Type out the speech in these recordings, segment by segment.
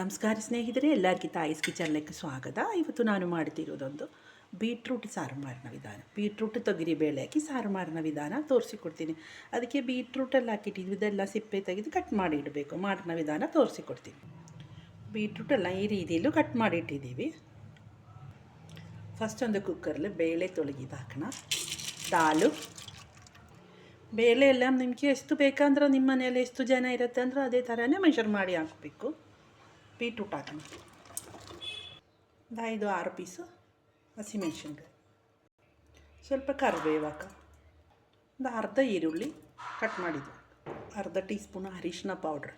ನಮಸ್ಕಾರ ಸ್ನೇಹಿತರೆ, ಎಲ್ಲರಿಗೂ ತಾಯಿಸ್ ಕಿಚನ್ಲಕ್ಕೆ ಸ್ವಾಗತ. ಇವತ್ತು ನಾನು ಮಾಡ್ತಿರೋದೊಂದು ಬೀಟ್ರೂಟ್ ಸಾರು ಮಾರಿನ ವಿಧಾನ. ಬೀಟ್ರೂಟ್ ತೊಗರಿ ಬೇಳೆ ಹಾಕಿ ಸಾರು ಮಾರಿನ ವಿಧಾನ ತೋರಿಸಿಕೊಡ್ತೀನಿ. ಅದಕ್ಕೆ ಬೀಟ್ರೂಟಲ್ಲಿ ಹಾಕಿಟ್ಟಿದ್ವಿ, ಇದೆಲ್ಲ ಸಿಪ್ಪೆ ತೆಗೆದು ಕಟ್ ಮಾಡಿ ಇಡಬೇಕು. ಮಾರಿನ ವಿಧಾನ ತೋರಿಸಿಕೊಡ್ತೀನಿ. ಬೀಟ್ರೂಟೆಲ್ಲ ಈ ರೀತಿಯಲ್ಲೂ ಕಟ್ ಮಾಡಿ ಇಟ್ಟಿದ್ದೀವಿ. ಫಸ್ಟ್ ಒಂದು ಕುಕ್ಕರಲ್ಲಿ ಬೇಳೆ ತೊಳಗಿದ ಹಾಕೋಣ. ದಾಲು. ಬೇಳೆ ಎಲ್ಲ ನಿಮಗೆ ಎಷ್ಟು ಬೇಕಂದ್ರೆ ನಿಮ್ಮ ಮನೆಯಲ್ಲಿ ಎಷ್ಟು ಜನ ಇರುತ್ತೆ ಅಂದ್ರೆ ಅದೇ ಥರನೇ ಮೆಷರ್ ಮಾಡಿ ಹಾಕಬೇಕು. ಬೀಟ್ರೂಟ್ ಹಾಕೋಣ ಒಂದು ಐದು ಆರು ಪೀಸು ಹಸಿಮೆಣ್ಸಿನ್ಕಾಯಿ ಸ್ವಲ್ಪ ಕರಿಬೇವು ಹಾಕ ಒಂದು ಅರ್ಧ ಈರುಳ್ಳಿ ಕಟ್ ಮಾಡಿದ್ದು ಅರ್ಧ ಟೀ ಸ್ಪೂನ್ ಅರಿಶಿನ ಪೌಡ್ರ್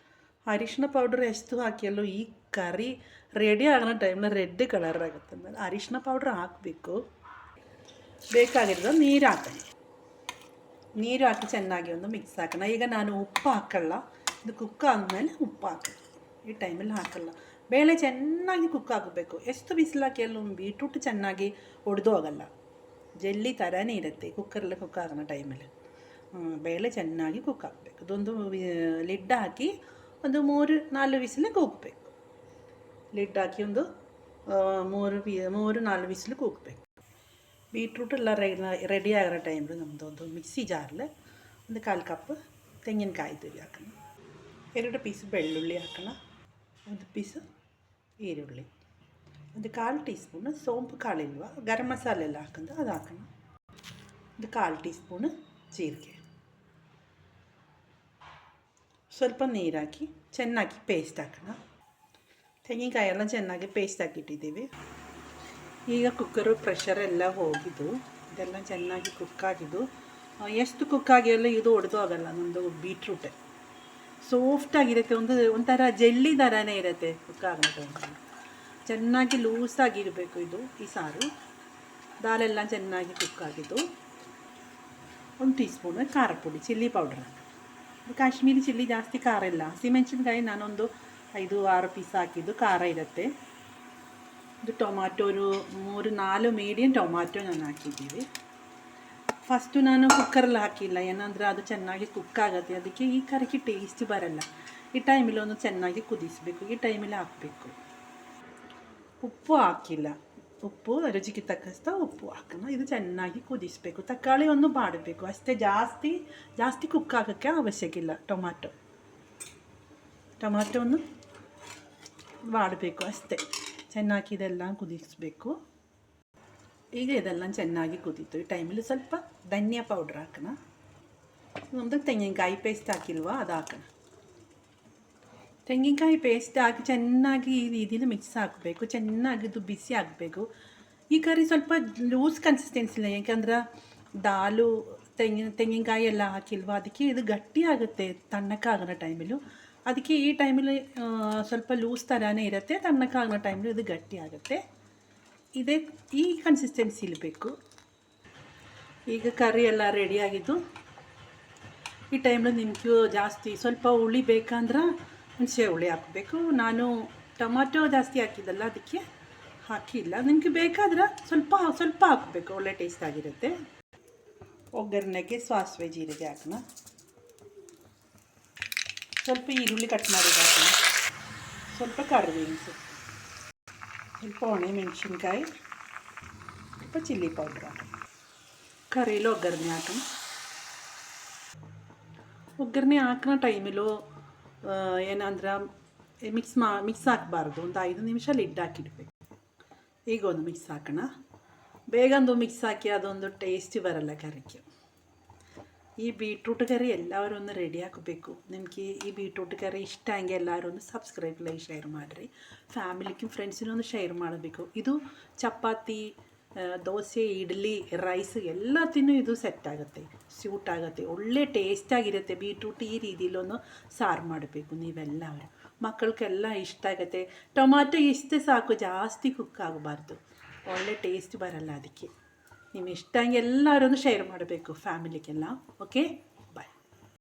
ಅರಿಶಿನ ಪೌಡ್ರ್ ಎಷ್ಟು ಹಾಕಿಯಲ್ಲೂ ಈ ಕರಿ ರೆಡಿ ಆಗೋ ಟೈಮ್ನ ರೆಡ್ ಕಲರ್ ಆಗುತ್ತೆ ಆಮೇಲೆ ಅರಿಶಿನ ಪೌಡ್ರ್ ಹಾಕಬೇಕು ಬೇಕಾಗಿರೋದು ನೀರು ಹಾಕೋಣ ನೀರು ಹಾಕಿ ಚೆನ್ನಾಗಿ ಒಂದು ಮಿಕ್ಸ್ ಹಾಕೋಣ ಈಗ ನಾನು ಉಪ್ಪು ಹಾಕಲ್ಲ ಇದು ಕುಕ್ ಆದಮೇಲೆ ಉಪ್ಪು ಹಾಕೋಣ ಈ ಟೈಮಲ್ಲಿ ಹಾಕಲ್ಲ ಬೇಳೆ ಚೆನ್ನಾಗಿ ಕುಕ್ ಆಗಬೇಕು ಎಷ್ಟು ಬಿಸಿಲಾಕಿ ಎಲ್ಲ ಬೀಟ್ರೂಟ್ ಚೆನ್ನಾಗಿ ಒಡೆದು ಹೋಗಲ್ಲ ಜಲ್ಲಿ ಥರನೇ ಇರುತ್ತೆ ಕುಕ್ಕರಲ್ಲಿ ಕುಕ್ ಆಗೋ ಟೈಮಲ್ಲಿ ಬೇಳೆ ಚೆನ್ನಾಗಿ ಕುಕ್ ಆಗಬೇಕು ಅದೊಂದು ಲಿಡ್ ಹಾಕಿ ಒಂದು ಮೂರು ನಾಲ್ಕು ವಿಸಿಲು ಕೂಗಬೇಕು ಲಿಡ್ ಹಾಕಿ ಒಂದು ಆ, ಮೂರು ವಿ ಮೂರು ನಾಲ್ಕು ವಿಸಿಲು ಕೂಗಬೇಕು ಬೀಟ್ರೂಟ್ ಎಲ್ಲ ರೆಡಿ ಆಗೋ ಟೈಮ್ಲು ನಮ್ಮದು ಒಂದು ಮಿಕ್ಸಿ ಜಾರ್ಲೆ ಒಂದು ಕಾಲು ಕಪ್ ತೆಂಗಿನಕಾಯಿ ತುರಿ ಹಾಕೋಣ ಎರಡು ಪೀಸ್ ಬೆಳ್ಳುಳ್ಳಿ ಹಾಕೋಣ ಒಂದು ಪೀಸು ಈರುಳ್ಳಿ, ಒಂದು ಕಾಲು ಟೀ ಸ್ಪೂನು ಸೋಂಪು ಕಾಳಿಲ್ವ, ಗರಂ ಮಸಾಲೆ ಎಲ್ಲ ಹಾಕೊಂಡು ಅದು ಹಾಕೋಣ. ಒಂದು ಕಾಲು ಟೀ ಸ್ಪೂನು ಜೀರಿಗೆ. ಸ್ವಲ್ಪ ನೀರು ಹಾಕಿ ಚೆನ್ನಾಗಿ ಪೇಸ್ಟ್ ಹಾಕೋಣ. ತೆಂಗಿನಕಾಯಿ ಎಲ್ಲ ಚೆನ್ನಾಗಿ ಪೇಸ್ಟ್ ಹಾಕಿಟ್ಟಿದ್ದೀವಿ ಈಗ ಕುಕ್ಕರು ಪ್ರೆಷರ್ ಎಲ್ಲ ಹೋಗಿದ್ದು, ಇದೆಲ್ಲ ಚೆನ್ನಾಗಿ ಕುಕ್ ಆಗಿದ್ದು. ಎಷ್ಟು ಕುಕ್ ಆಗಿರಲ್ಲ ಇದು ಒಡೆದು ಆಗಲ್ಲ ನಮ್ಮದು ಬೀಟ್ರೂಟ್ ಸಾಫ್ಟ್ ಆಗಿರುತ್ತೆ, ಒಂದು ಒಂಥರ ಜೆಲ್ಲಿ ಥರನೇ ಇರುತ್ತೆ ಕುಕ್ ಆಗೋ ಚೆನ್ನಾಗಿ ಲೂಸಾಗಿರಬೇಕು ಇದು, ಈ ಸಾರು. ದಾಲೆಲ್ಲ ಚೆನ್ನಾಗಿ ಕುಕ್ಕಾಗಿದ್ದು ಒಂದು ಟೀ ಸ್ಪೂನ್ ಖಾರ ಪುಡಿ ಚಿಲ್ಲಿ ಪೌಡ್ರ್ ಕಾಶ್ಮೀರಿ ಚಿಲ್ಲಿ ಜಾಸ್ತಿ ಖಾರ ಇಲ್ಲ. ಹಸಿಮೆಣಸಿನ್ಕಾಯಿ ನಾನೊಂದು ಐದು, ಆರು ಪೀಸ್ ಹಾಕಿದ್ದು, ಖಾರ ಇರುತ್ತೆ. ಇದು ಟೊಮ್ಯಾಟೋ ಒಂದು ಮೂರು, ನಾಲ್ಕು ಮೀಡಿಯಮ್ ಟೊಮಾಟೊ ನಾನು ಹಾಕಿದ್ದೀವಿ. ಫಸ್ಟು ನಾನು ಕುಕ್ಕರಲ್ಲಿ ಹಾಕಿಲ್ಲ. ಏನಂದರೆ ಅದು ಚೆನ್ನಾಗಿ ಕುಕ್ ಆಗುತ್ತೆ. ಅದಕ್ಕೆ ಈ ಕರಿಗೆ ಟೇಸ್ಟ್ ಬರಲ್ಲ. ಈ ಟೈಮಲ್ಲಿ ಒಂದು ಚೆನ್ನಾಗಿ ಕುದಿಸಬೇಕು. ಈ ಟೈಮಲ್ಲಿ ಹಾಕಬೇಕು. ಉಪ್ಪು ಹಾಕಿಲ್ಲ. ಉಪ್ಪು, ರುಚಿಗೆ ತಕ್ಕಷ್ಟು ಉಪ್ಪು ಹಾಕೋಣ ಇದು ಚೆನ್ನಾಗಿ ಕುದಿಸಬೇಕು. ತಕ್ಕಾಳಿ ಒಂದು ಮಾಡಬೇಕು ಅಷ್ಟೇ ಜಾಸ್ತಿ ಜಾಸ್ತಿ ಕುಕ್ ಆಗೋಕ್ಕೆ ಅವಶ್ಯಕಿಲ್ಲ ಟೊಮಾಟೊ. ಒಂದು ಮಾಡಬೇಕು ಅಷ್ಟೇ. ಚೆನ್ನಾಗಿ ಇದೆಲ್ಲ ಕುದಿಸಬೇಕು. ಈಗ ಇದೆಲ್ಲ ಚೆನ್ನಾಗಿ ಕುದೀತು. ಈ ಟೈಮಲ್ಲಿ ಸ್ವಲ್ಪ ಧನಿಯಾ ಪೌಡ್ರ್ ಹಾಕೋಣ. ನಮ್ಮದು ತೆಂಗಿನಕಾಯಿ ಪೇಸ್ಟ್ ಹಾಕಿಲ್ವ, ಅದು ಹಾಕೋಣ. ತೆಂಗಿನಕಾಯಿ ಪೇಸ್ಟ್ ಹಾಕಿ ಚೆನ್ನಾಗಿ ಈ ರೀತಿಯಲ್ಲಿ ಮಿಕ್ಸ್ ಹಾಕಬೇಕು. ಚೆನ್ನಾಗಿ ಇದು ಬಿಸಿ ಆಗಬೇಕು. ಈ ಕರಿ ಸ್ವಲ್ಪ ಲೂಸ್ ಕನ್ಸಿಸ್ಟೆನ್ಸಿ ಇಲ್ಲ. ಯಾಕಂದ್ರೆ ದಾಲು ತೆಂಗಿನ ತೆಂಗಿನಕಾಯಿ ಎಲ್ಲ ಹಾಕಿಲ್ವ, ಅದಕ್ಕೆ ಇದು ಗಟ್ಟಿ ಆಗುತ್ತೆ ತಣ್ಣಕ್ಕಾಗೋ ಟೈಮಲ್ಲೂ ಅದಕ್ಕೆ ಈ ಟೈಮಲ್ಲಿ ಸ್ವಲ್ಪ ಲೂಸ್ ಥರನೇ ಇರುತ್ತೆ ತಣ್ಣಕ್ಕಾಗೋ ಟೈಮಲ್ಲಿ ಇದು ಗಟ್ಟಿ ಆಗುತ್ತೆ. ಇದೇ, ಈ ಕನ್ಸಿಸ್ಟೆನ್ಸಿಲಿ ಬೇಕು. ಈಗ ಕರಿ ಎಲ್ಲ ರೆಡಿಯಾಗಿದ್ದು ಈ ಟೈಮಲ್ಲಿ ನಿಮ್ಗೆ ಜಾಸ್ತಿ ಸ್ವಲ್ಪ ಹುಳಿ ಬೇಕಂದ್ರೆ ಹುಣಸೆ ಹುಳಿ ಹಾಕಬೇಕು. ನಾನು ಟೊಮಾಟೊ ಜಾಸ್ತಿ ಹಾಕಿದ್ದಲ್ಲ, ಅದಕ್ಕೆ ಹಾಕಿಲ್ಲ. ನಿಮಗೆ ಬೇಕಾದ್ರೆ ಸ್ವಲ್ಪ ಸ್ವಲ್ಪ ಹಾಕಬೇಕು, ಒಳ್ಳೆ ಟೇಸ್ಟ್ ಆಗಿರುತ್ತೆ. ಒಗ್ಗರಣೆಗೆ ಸಾಸಿವೆ ಜೀರಿಗೆ ಹಾಕೋಣ. ಸ್ವಲ್ಪ ಈರುಳ್ಳಿ ಕಟ್ ಮಾಡಿದ ಸ್ವಲ್ಪ ಕರಿಬೇವಿನ ಸೊಪ್ಪು. ಸ್ವಲ್ಪ ಒಣ ಮೆಣಸಿನ್ಕಾಯಿ ಸ್ವಲ್ಪ ಚಿಲ್ಲಿ ಪೌಡ್ರ್ ಹಾಕೋಣ ಕರಿಲು ಒಗ್ಗರಣೆ ಹಾಕೋಣ ಒಗ್ಗರಣೆ ಹಾಕೋ ಟೈಮಲ್ಲೂ ಏನಂದ್ರೆ ಮಿಕ್ಸ್ ಮಾ ಮಿಕ್ಸ್ ಹಾಕಬಾರ್ದು ಒಂದು ಐದು ನಿಮಿಷ ಲಿಡ್ ಹಾಕಿಡ್ಬೇಕು ಈಗ ಒಂದು ಮಿಕ್ಸ್ ಹಾಕೋಣ ಬೇಗ ಒಂದು ಮಿಕ್ಸ್ ಹಾಕಿ ಅದೊಂದು ಟೇಸ್ಟಿ ಬರಲ್ಲ ಕರಿಗೆ ಈ ಬೀಟ್ರೂಟ್ ಕರಿ ಎಲ್ಲರೂ ಒಂದು ರೆಡಿ ಹಾಕಬೇಕು ನಿಮಗೆ ಈ ಬೀಟ್ರೂಟ್ ಕರಿ ಇಷ್ಟ ಹಂಗೆ ಎಲ್ಲರೂ ಒಂದು ಸಬ್ಸ್ಕ್ರೈಬ್ ಲೈಕ್ ಶೇರ್ ಮಾಡಿರಿ ಫ್ಯಾಮಿಲಿಗೂ ಫ್ರೆಂಡ್ಸಿನೂ ಒಂದು ಶೇರ್ ಮಾಡಬೇಕು ಇದು ಚಪಾತಿ ಆ, ದೋಸೆ ಇಡ್ಲಿ ರೈಸ್ ಎಲ್ಲತ್ತಿನೂ ಇದು ಸೆಟ್ ಆಗುತ್ತೆ ಸ್ಯೂಟ್ ಆಗುತ್ತೆ ಒಳ್ಳೆ ಟೇಸ್ಟಾಗಿರುತ್ತೆ ಬೀಟ್ರೂಟ್ ಈ ರೀತಿಲೊಂದು ಸಾರು ಮಾಡಬೇಕು ನೀವೆಲ್ಲವರು ಮಕ್ಕಳಿಗೆಲ್ಲ ಇಷ್ಟ ಆಗುತ್ತೆ ಟೊಮಾಟೊ ಇಷ್ಟೇ ಸಾಕು ಜಾಸ್ತಿ ಕುಕ್ ಆಗಬಾರ್ದು ಒಳ್ಳೆ ಟೇಸ್ಟ್ ಬರಲ್ಲ ಅದಕ್ಕೆ ನಿಮ್ಮ ಇಷ್ಟ ಹಂಗೆ ಎಲ್ಲರೂ ಶೇರ್ ಮಾಡಬೇಕು ಫ್ಯಾಮಿಲಿಗೆಲ್ಲ ಓಕೆ